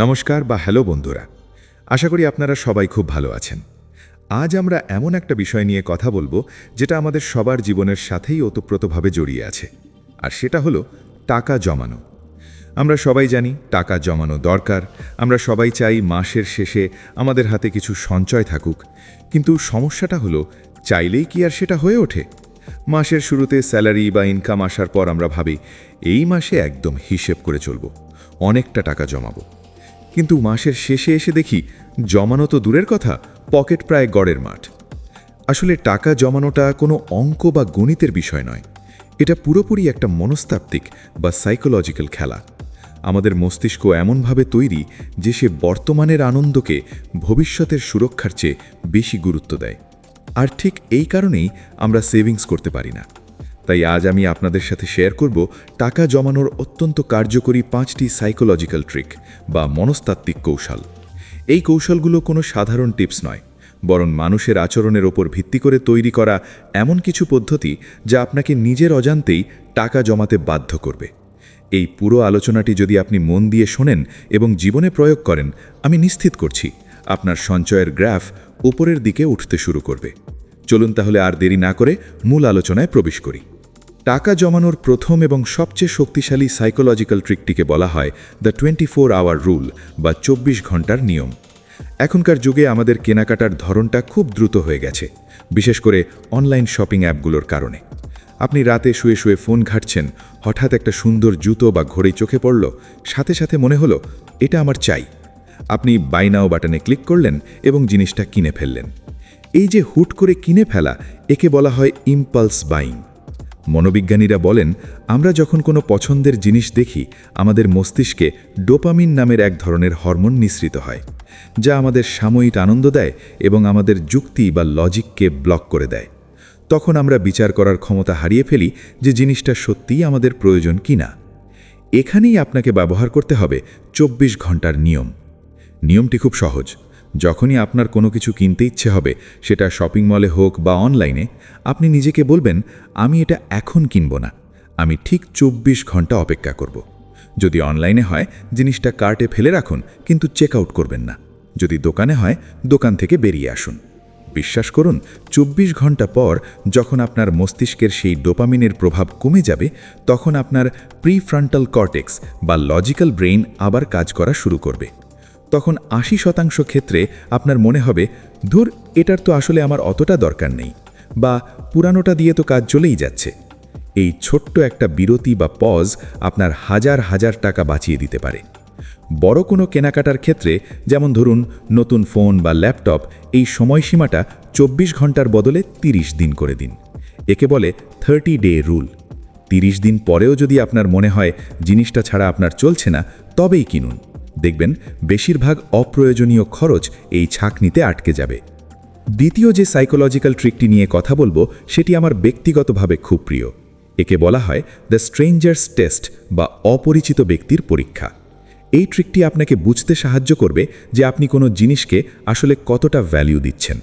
নমস্কার বা হ্যালো বন্ধুরা। আশা করি আপনারা সবাই খুব ভালো আছেন। আজ আমরা এমন একটা বিষয় নিয়ে কথা বলব, যেটা আমাদের সবার জীবনের সাথেই ওতপ্রোতভাবে জড়িয়ে আছে, আর সেটা হলো টাকা জমানো। আমরা সবাই জানি টাকা জমানো দরকার, আমরা সবাই চাই মাসের শেষে আমাদের হাতে কিছু সঞ্চয় থাকুক, কিন্তু সমস্যাটা হলো, চাইলেই কি আর সেটা হয়ে ওঠে? মাসের শুরুতে স্যালারি বা ইনকাম আসার পর আমরা ভাবি, এই মাসে একদম হিসেব করে চলব, অনেকটা টাকা জমাবো। কিন্তু মাসের শেষে এসে দেখি জমানো তো দূরের কথা, পকেট প্রায় গড়ের মাঠ। আসলে টাকা জমানোটা কোনো অঙ্ক বা গণিতের বিষয় নয়। এটা পুরোপুরি একটা মনস্তাত্ত্বিক বা সাইকোলজিক্যাল খেলা। আমাদের মস্তিষ্ক এমনভাবে তৈরি যে সে বর্তমানের আনন্দকে ভবিষ্যতের সুরক্ষার চেয়ে বেশি গুরুত্ব দেয়। আর ঠিক এই কারণেই আমরা সেভিংস করতে পারি না। তাই আজ আমি আপনাদের সাথে শেয়ার করব টাকা জমানোর অত্যন্ত কার্যকরী পাঁচটি সাইকোলজিক্যাল ট্রিক বা মনস্তাত্ত্বিক কৌশল। এই কৌশলগুলো কোনো সাধারণ টিপস নয়, বরং মানুষের আচরণের ওপর ভিত্তি করে তৈরি করা এমন কিছু পদ্ধতি যা আপনাকে নিজের অজান্তেই টাকা জমাতে বাধ্য করবে। এই পুরো আলোচনাটি যদি আপনি মন দিয়ে শোনেন এবং জীবনে প্রয়োগ করেন, আমি নিশ্চিত করছি আপনার সঞ্চয়ের গ্রাফ উপরের দিকে উঠতে শুরু করবে। চলুন তাহলে আর দেরি না করে মূল আলোচনায় প্রবেশ করি। টাকা জমানোর প্রথম এবং সবচেয়ে শক্তিশালী সাইকোলজিক্যাল ট্রিকটিকে বলা হয় the twenty four hour rule বা চব্বিশ ঘণ্টার নিয়ম। এখনকার যুগে আমাদের কেনাকাটার ধরনটা খুব দ্রুত হয়ে গেছে, বিশেষ করে অনলাইন শপিং অ্যাপগুলোর কারণে। আপনি রাতে শুয়ে শুয়ে ফোন ঘাটছেন, হঠাৎ একটা সুন্দর জুতো বা ঘড়ি চোখে পড়ল, সাথে সাথে মনে হলো, এটা আমার চাই। আপনি বাই নাও বাটনে ক্লিক করলেন এবং জিনিসটা কিনে ফেললেন। এই যে হুট করে কিনে ফেলা, একে বলা হয় ইম্পালস বাইং মনোবিজ্ঞানীরা বলেন, আমরা যখন কোনো পছন্দের জিনিস দেখি, আমাদের মস্তিষ্কে ডোপামিন নামের এক ধরনের হরমোন নিঃসৃত হয়, যা আমাদের সাময়িক আনন্দ দেয় এবং আমাদের যুক্তি বা লজিককে ব্লক করে দেয়। তখন আমরা বিচার করার ক্ষমতা হারিয়ে ফেলি যে জিনিসটা সত্যিই আমাদের প্রয়োজন কিনা এখানেই আপনাকে ব্যবহার করতে হবে চব্বিশ ঘণ্টার নিয়ম। নিয়মটি খুব সহজ। যখনই আপনার কোনো কিছু কিনতে ইচ্ছে হবে, সেটা শপিং মলে হোক বা অনলাইনে, আপনি নিজেকে বলবেন, আমি এটা এখন কিনব না। আমি ঠিক চব্বিশ ঘণ্টা অপেক্ষা করব। যদি অনলাইনে হয়, জিনিসটা কার্টে ফেলে রাখুন, কিন্তু চেক আউট করবেন না। যদি দোকানে হয়, দোকান থেকে বেরিয়ে আসুন। বিশ্বাস করুন, চব্বিশ ঘণ্টা পর যখন আপনার মস্তিষ্কের সেই ডোপামিনের প্রভাব কমে যাবে, তখন আপনার প্রিফ্রন্টাল কর্টেক্স বা লজিক্যাল ব্রেইন আবার কাজ করা শুরু করবে। তখন আশি শতাংশ ক্ষেত্রে আপনার মনে হবে, ধুর, এটার তো আসলে আমার অতটা দরকার নেই, বা পুরানোটা দিয়ে তো কাজ চলেই যাচ্ছে। এই ছোট্ট একটা বিরতি বা পজ আপনার হাজার হাজার টাকা বাঁচিয়ে দিতে পারে। বড় কোনো কেনাকাটার ক্ষেত্রে, যেমন ধরুন, নতুন ফোন বা ল্যাপটপ, এই সময়সীমাটা চব্বিশ ঘণ্টার বদলে ৩০ দিন করে দিন। একে বলে থার্টি ডে রুল। ৩০ দিন পরেও যদি আপনার মনে হয়, জিনিসটা ছাড়া আপনার চলছে না, তবেই কিনুন। দেখবেন বেশিরভাগ অপ্রয়োজনীয় খরচ এই ছাকনিতে আটকে যাবে। দ্বিতীয় যে সাইকোলজিক্যাল ট্রিকটি নিয়ে কথা বলব, সেটি আমার ব্যক্তিগতভাবে খুব প্রিয়। একে বলা হয় দ্য স্ট্রেঞ্জার্স টেস্ট বা অপরিচিত ব্যক্তির পরীক্ষা। এই ট্রিকটি আপনাকে বুঝতে সাহায্য করবে যে আপনি কোনো জিনিসকে আসলে কতটা ভ্যালিউ দিচ্ছেন।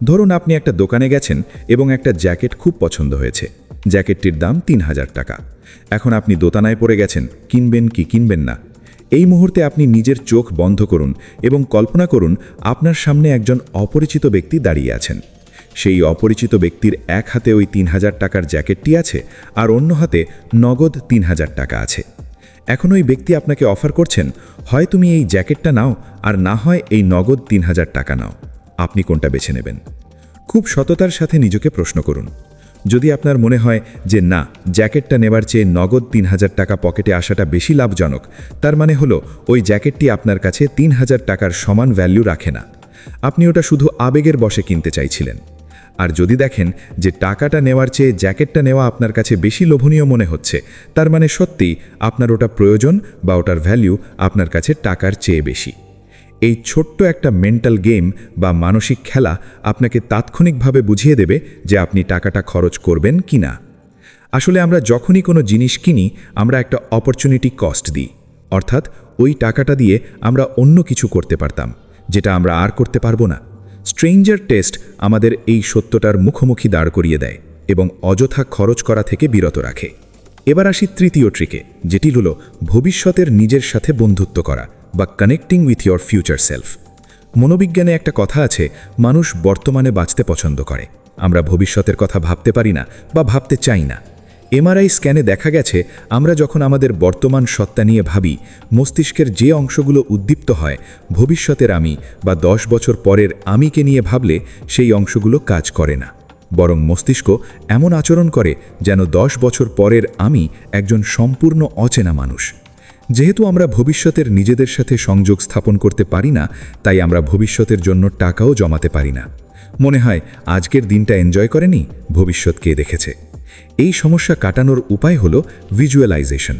ধরুন আপনি একটা দোকানে গেছেন এবং একটা জ্যাকেট খুব পছন্দ হয়েছে। জ্যাকেটটির দাম তিন হাজার টাকা। এখন আপনি দোতানায় পড়ে গেছেন, কিনবেন কি কিনবেন না। এই মুহূর্তে আপনি নিজের চোখ বন্ধ করুন এবং কল্পনা করুন আপনার সামনে একজন অপরিচিত ব্যক্তি দাঁড়িয়ে আছেন। সেই অপরিচিত ব্যক্তির এক হাতে ওই তিন হাজার টাকার জ্যাকেটটি আছে আর অন্য হাতে নগদ তিন হাজার টাকা আছে। এখন ওই ব্যক্তি আপনাকে অফার করছেন, হয় তুমি এই জ্যাকেটটা নাও আর না হয় এই নগদ তিন হাজার টাকা নাও। আপনি কোনটা বেছে নেবেন? খুব সততার সাথে নিজেকে প্রশ্ন করুন। যদি আপনার মনে হয় যে না, জ্যাকেটটা নেবার চেয়ে নগদ তিন হাজার টাকা পকেটে আসাটা বেশি লাভজনক, তার মানে হলো ওই জ্যাকেটটি আপনার কাছে তিন হাজার টাকার সমান ভ্যালু রাখে না। আপনি ওটা শুধু আবেগের বসে কিনতে চাইছিলেন। আর যদি দেখেন যে টাকাটা নেওয়ার চেয়ে জ্যাকেটটা নেওয়া আপনার কাছে বেশি লোভনীয় মনে হচ্ছে, তার মানে সত্যি আপনার ওটা প্রয়োজন বা ওটার ভ্যালু আপনার কাছে টাকার চেয়ে বেশি। এই ছোট্ট একটা মেন্টাল গেম বা মানসিক খেলা আপনাকে তাৎক্ষণিকভাবে বুঝিয়ে দেবে যে আপনি টাকাটা খরচ করবেন কি না আসলে আমরা যখনই কোনো জিনিস কিনি, আমরা একটা অপরচুনিটি কস্ট দিই। অর্থাৎ ওই টাকাটা দিয়ে আমরা অন্য কিছু করতে পারতাম, যেটা আমরা আর করতে পারব না। স্ট্রেঞ্জার টেস্ট আমাদের এই সত্যটার মুখোমুখি দাঁড় করিয়ে দেয় এবং অযথা খরচ করা থেকে বিরত রাখে। এবার আসি তৃতীয় ট্রিকে যেটি হলো ভবিষ্যতের নিজের সাথে বন্ধুত্ব করা। বা connecting with your future self মনোবিজ্ঞানে একটা কথা আছে, মানুষ বর্তমানে বাঁচতে পছন্দ করে। আমরা ভবিষ্যতের কথা ভাবতে পারি না বা ভাবতে চাই না। এমআরআই স্ক্যানে দেখা গেছে, আমরা যখন আমাদের বর্তমান সত্তা নিয়ে ভাবি, মস্তিষ্কের যে অংশগুলো উদ্দীপ্ত হয়, ভবিষ্যতের আমি বা দশ বছর পরের আমিকে নিয়ে ভাবলে সেই অংশগুলো কাজ করে না। বরং মস্তিষ্ক এমন আচরণ করে যেন দশ বছর পরের আমি একজন সম্পূর্ণ অচেনা মানুষ। যেহেতু আমরা ভবিষ্যতের নিজেদের সাথে সংযোগ স্থাপন করতে পারি না, তাই আমরা ভবিষ্যতের জন্য টাকাও জমাতে পারি না। মনে হয় আজকের দিনটা এনজয় করেনি, ভবিষ্যৎ কে দেখেছে। এই সমস্যা কাটানোর উপায় হল ভিজুয়ালাইজেশন।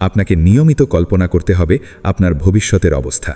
আপনাকে নিয়মিত কল্পনা করতে হবে আপনার ভবিষ্যতের অবস্থা।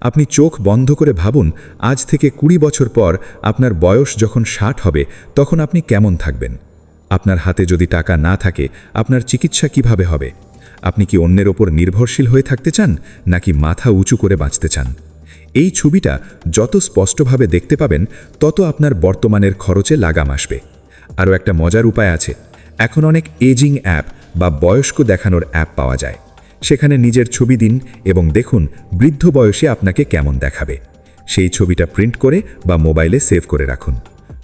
আপনি চোখ বন্ধ করে ভাবুন, আজ থেকে কুড়ি বছর পর আপনার বয়স যখন ষাট হবে, তখন আপনি কেমন থাকবেন? আপনার হাতে যদি টাকা না থাকে, আপনার চিকিৎসা কীভাবে হবে? আপনি কি অন্যের ওপর নির্ভরশীল হয়ে থাকতে চান, নাকি মাথা উঁচু করে বাঁচতে চান? এই ছবিটা যত স্পষ্টভাবে দেখতে পাবেন, তত আপনার বর্তমানের খরচে লাগাম আসবে। আরও একটা মজার উপায় আছে, এখন অনেক এজিং অ্যাপ বা বয়স্ক দেখানোর অ্যাপ পাওয়া যায়। সেখানে নিজের ছবি দিন এবং দেখুন বৃদ্ধ বয়সে আপনাকে কেমন দেখাবে। সেই ছবিটা প্রিন্ট করে বা মোবাইলে সেভ করে রাখুন।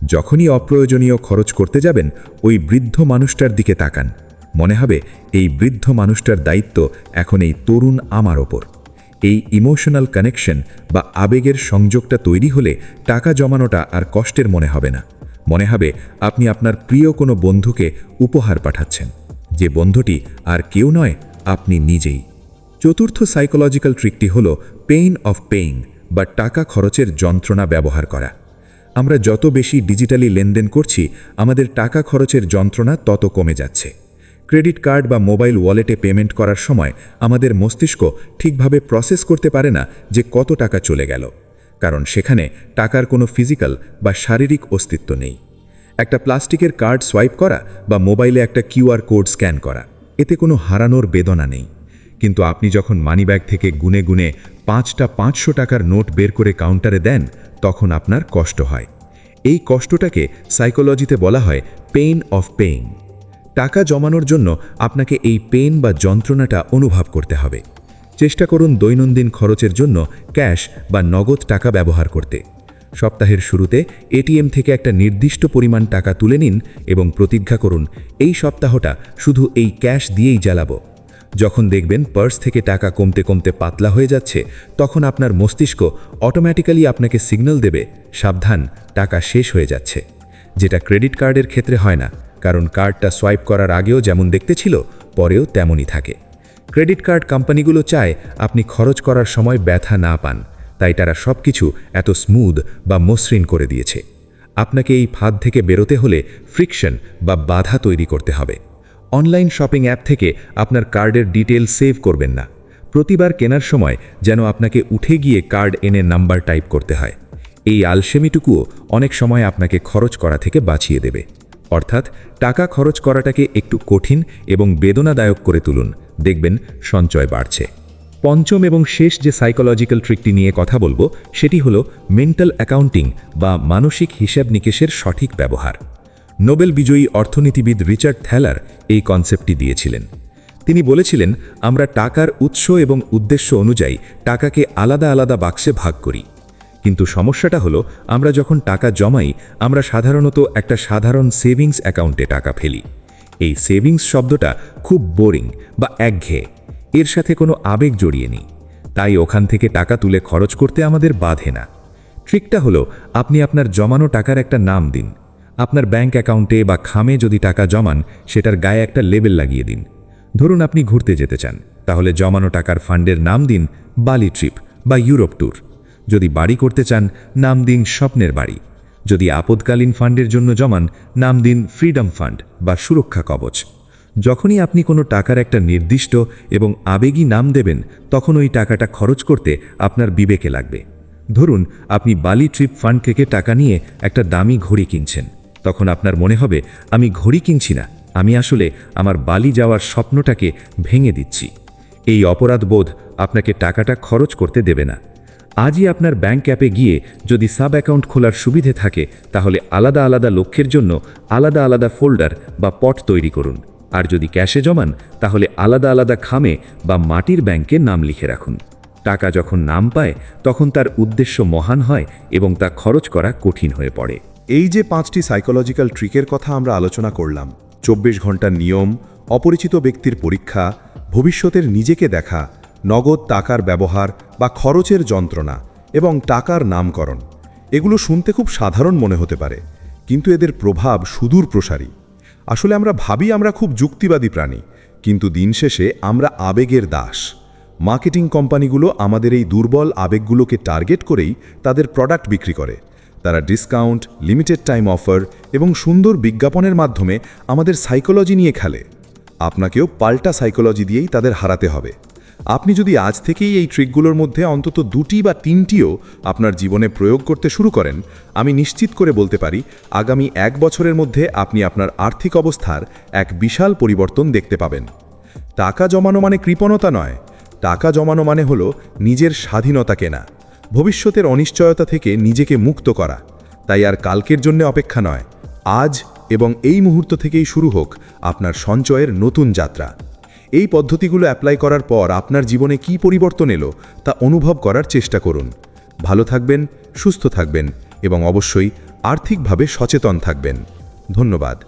যখনই অপ্রয়োজনীয় খরচ করতে যাবেন, ওই বৃদ্ধ মানুষটার দিকে তাকান। মনে হবে এই বৃদ্ধ মানুষটার দায়িত্ব এখন এই তরুণ আমার ওপর। এই ইমোশনাল কানেকশন বা আবেগের সংযোগটা তৈরি হলে টাকা জমানোটা আর কষ্টের মনে হবে না। মনে হবে আপনি আপনার প্রিয় কোনো বন্ধুকে উপহার পাঠাচ্ছেন। যে বন্ধুটি আর কেউ নয়, আপনি নিজেই। চতুর্থ সাইকোলজিক্যাল ট্রিকটি হল পেইন অফ পেইন বা টাকা খরচের যন্ত্রণা ব্যবহার করা। আমরা যত বেশি ডিজিটালি লেনদেন করছি, আমাদের টাকা খরচের যন্ত্রণা তত কমে যাচ্ছে। ক্রেডিট কার্ড বা মোবাইল ওয়ালেটে পেমেন্ট করার সময় আমাদের মস্তিষ্ক ঠিকভাবে প্রসেস করতে পারে না যে কত টাকা চলে গেল, কারণ সেখানে টাকার কোনো ফিজিক্যাল বা শারীরিক অস্তিত্ব নেই। একটা প্লাস্টিকের কার্ড সোয়াইপ করা বা মোবাইলে একটা কিউআর কোড স্ক্যান করা, এতে কোনো হারানোর বেদনা নেই। কিন্তু আপনি যখন মানিব্যাগ থেকে গুনে গুনে পাঁচটা পাঁচশো টাকার নোট বের করে কাউন্টারে দেন, তখন আপনার কষ্ট হয়। এই কষ্টটাকে সাইকোলজিতে বলা হয় পেইন অফ পেইন টাকা জমানোর জন্য আপনাকে এই পেন বা যন্ত্রণাটা অনুভব করতে হবে। চেষ্টা করুন দৈনন্দিন খরচের জন্য ক্যাশ বা নগদ টাকা ব্যবহার করতে। সপ্তাহের শুরুতে এটিএম থেকে একটা নির্দিষ্ট পরিমাণ টাকা তুলে নিন এবং প্রতিজ্ঞা করুন, এই সপ্তাহটা শুধু এই ক্যাশ দিয়েই জ্বালাবো। যখন দেখবেন পার্স থেকে টাকা কমতে কমতে পাতলা হয়ে যাচ্ছে, তখন আপনার মস্তিষ্ক অটোমেটিক্যালি আপনাকে সিগন্যাল দেবে, সাবধান, টাকা শেষ হয়ে যাচ্ছে। যেটা ক্রেডিট কার্ডের ক্ষেত্রে হয় না। কারণ কার্ডটা সোয়াইপ করার আগেও যেমন দেখতে ছিল, পরেও তেমনই থাকে। ক্রেডিট কার্ড কোম্পানিগুলো চায় আপনি খরচ করার সময় ব্যথা না পান, তাই তারা সব কিছু এত স্মুথ বা মসৃণ করে দিয়েছে। আপনাকে এই ফাঁদ থেকে বেরোতে হলে ফ্রিকশন বা বাধা তৈরি করতে হবে। অনলাইন শপিং অ্যাপ থেকে আপনার কার্ডের ডিটেল সেভ করবেন না। প্রতিবার কেনার সময় যেন আপনাকে উঠে গিয়ে কার্ড এনে নাম্বার টাইপ করতে হয়। এই আলসেমিটুকুও অনেক সময় আপনাকে খরচ করা থেকে বাঁচিয়ে দেবে। অর্থাৎ টাকা খরচ করাটাকে একটু কঠিন এবং বেদনাদায়ক করে তুলুন। দেখবেন সঞ্চয় বাড়ছে। পঞ্চম এবং শেষ যে সাইকোলজিক্যাল ট্রিকটি নিয়ে কথা বলব, সেটি হলো মেন্টাল অ্যাকাউন্টিং বা মানসিক হিসাব নিকেশের সঠিক ব্যবহার। নোবেল বিজয়ী অর্থনীতিবিদ রিচার্ড থ্যালার এই কনসেপ্টটি দিয়েছিলেন। তিনি বলেছিলেন, আমরা টাকার উৎস এবং উদ্দেশ্য অনুযায়ী টাকাকে আলাদা আলাদা বাক্সে ভাগ করি। কিন্তু সমস্যাটা হলো, আমরা যখন টাকা জমাই, আমরা সাধারণত একটা সাধারণ সেভিংস অ্যাকাউন্টে টাকা ফেলি। এই সেভিংস শব্দটা খুব বোরিং বা একঘেয়ে। এর সাথে কোনো আবেগ জড়িয়ে নেই। তাই ওখান থেকে টাকা তুলে খরচ করতে আমাদের বাধে না। ট্রিকটা হলো, আপনি আপনার জমানো টাকার একটা নাম দিন। আপনার ব্যাংক অ্যাকাউন্টে বা খামে যদি টাকা জমান, সেটার গায়ে একটা লেবেল লাগিয়ে দিন। ধরুন আপনি ঘুরতে যেতে চান, তাহলে জমানো টাকার ফান্ডের নাম দিন বালি ট্রিপ বা ইউরোপ ট্যুর। যদি বাড়ি করতে চান নাম দিন স্বপ্নের বাড়ি। যদি আপদকালীন ফান্ডের জন্য জমান নাম দিন ফ্রিডম ফান্ড বা সুরক্ষা কবচ। যখনই আপনি কোনো টাকার একটা নির্দিষ্ট এবং আবেগী নাম দেবেন, তখন ওই টাকাটা খরচ করতে আপনার বিবেকে লাগবে। ধরুন, আপনি বালি ট্রিপ ফান্ড থেকে টাকা নিয়ে একটা দামি ঘড়ি কিনছেন। তখন আপনার মনে হবে, আমি ঘড়ি কিনছি না, আমি আসলে আমার বালি যাওয়ার স্বপ্নটাকে ভেঙে দিচ্ছি। এই অপরাধ বোধ আপনাকে টাকাটা খরচ করতে দেবে না। আজই আপনার ব্যাংক অ্যাপে গিয়ে যদি সাব অ্যাকাউন্ট খোলার সুবিধে থাকে, তাহলে আলাদা আলাদা লক্ষ্যের জন্য আলাদা আলাদা ফোল্ডার বা পট তৈরি করুন। আর যদি ক্যাশে জমান, তাহলে আলাদা আলাদা খামে বা মাটির ব্যাংকে নাম লিখে রাখুন। টাকা যখন নাম পায়, তখন তার উদ্দেশ্য মহান হয় এবং তা খরচ করা কঠিন হয়ে পড়ে। এই যে পাঁচটি সাইকোলজিক্যাল ট্রিকের কথা আমরা আলোচনা করলাম, চব্বিশ ঘণ্টার নিয়ম, অপরিচিত ব্যক্তির পরীক্ষা, ভবিষ্যতের নিজেকে দেখা নগদ টাকার ব্যবহার বা খরচের যন্ত্রণা এবং টাকার নামকরণ। এগুলো শুনতে খুব সাধারণ মনে হতে পারে, কিন্তু এদের প্রভাব সুদূর প্রসারী। আসলে আমরা ভাবি আমরা খুব যুক্তিবাদী প্রাণী, কিন্তু দিন শেষে আমরা আবেগের দাস। মার্কেটিং কোম্পানিগুলো আমাদের এই দুর্বল আবেগগুলোকে টার্গেট করেই তাদের প্রোডাক্ট বিক্রি করে। তারা ডিসকাউন্ট, লিমিটেড টাইম অফার এবং সুন্দর বিজ্ঞাপনের মাধ্যমে আমাদের সাইকোলজি নিয়ে খেলে। আপনাকেও পাল্টা সাইকোলজি দিয়েই তাদের হারাতে হবে। আপনি যদি আজ থেকেই এই ট্রিকগুলোর মধ্যে অন্তত দুটি বা তিনটিও আপনার জীবনে প্রয়োগ করতে শুরু করেন, আমি নিশ্চিত করে বলতে পারি, আগামী এক বছরের মধ্যে আপনি আপনার আর্থিক অবস্থার এক বিশাল পরিবর্তন দেখতে পাবেন। টাকা জমানো মানে কৃপণতা নয়, টাকা জমানো মানে হলো নিজের স্বাধীনতা কেনা, ভবিষ্যতের অনিশ্চয়তা থেকে নিজেকে মুক্ত করা, তাই আর কালকের জন্য অপেক্ষা নয়, আজ এবং এই মুহূর্ত থেকেই শুরু হোক আপনার সঞ্চয়ের নতুন যাত্রা। এই পদ্ধতিগুলো অ্যাপ্লাই করার পর আপনার জীবনে কি পরিবর্তন এলো তা অনুভব করার চেষ্টা করুন। ভালো থাকবেন, সুস্থ থাকবেন এবং অবশ্যই আর্থিকভাবে সচেতন থাকবেন। ধন্যবাদ।